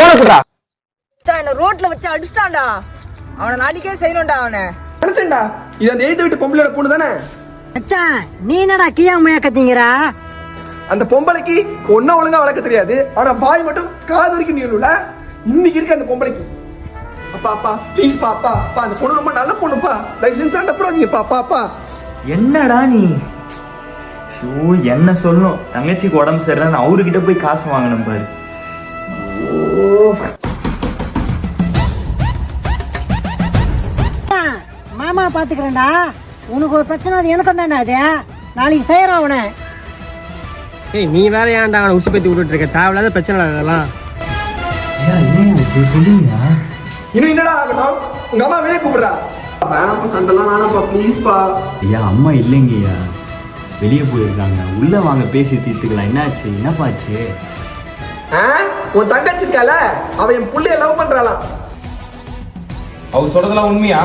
போன குடுறா மச்சான் என்ன ரோட்ல வச்சு அடிச்சிட்டான்டா. அவனை நாளைக்கே செய்யணும்டா அவனை. மனுஷன்டா இது அந்த எய்த்து வீட்டு பொம்பளையோட பொண்ணு தானே? மச்சான் நீ என்னடா கியா முயா கத்திங்கிறா? அந்த பொம்பளைக்கு ஒன்னும் ஒழுங்கா வளர்க்க தெரியாது. ஆனா பாய் மட்டும் காது வரைக்கும் நீளூல இன்னைக்கு இருக்கு அந்த பொம்பளைக்கு. அப்பா அப்பா ப்ளீஸ் பா அப்பா அந்த பொண்ணு ரொம்ப நல்ல பொண்ணுப்பா. லைசன்ஸ் அனுப்புறாதீங்கப்பா அப்பா அப்பா என்னடா நீ? ஷோ என்ன சொல்லணும் தங்கச்சிக்கு உடம்பு சரியில்லைன்னு அவர்கிட்ட போய் காசு வாங்கணும் பாரு. மாமா பாத்துக்கிறேன்டா. உனக்கு ஒரு பிரச்சனை அது எனக்கு தான்டா அது நாளைக்கு செய்யறோம் அவனை. ஏய் நீ வேற ஏன்டா அவனை உசு பத்தி விட்டுட்டு இருக்க? தேவையில்லாத பிரச்சனை அதெல்லாம் ஐயா என்ன சொல்லுங்க இன்னும் என்னடா ஆகணும்? உங்க அம்மா வெளியே கூப்பிடுறா. வேணாப்பா சண்டைலாம் வேணாப்பா ப்ளீஸ்ப்பா. ஐயா அம்மா இல்லைங்கய்யா. வெளியே போயிருக்காங்க. உள்ள வாங்க பேசி தீர்த்துக்கலாம். என்னாச்சு? என்னப்பாச்சு உன் தங்கச்சி இருக்கால அவ என் புள்ளைய லவ் பண்றாளாம். அவர் சொல்றதெல்லாம் உண்மையா?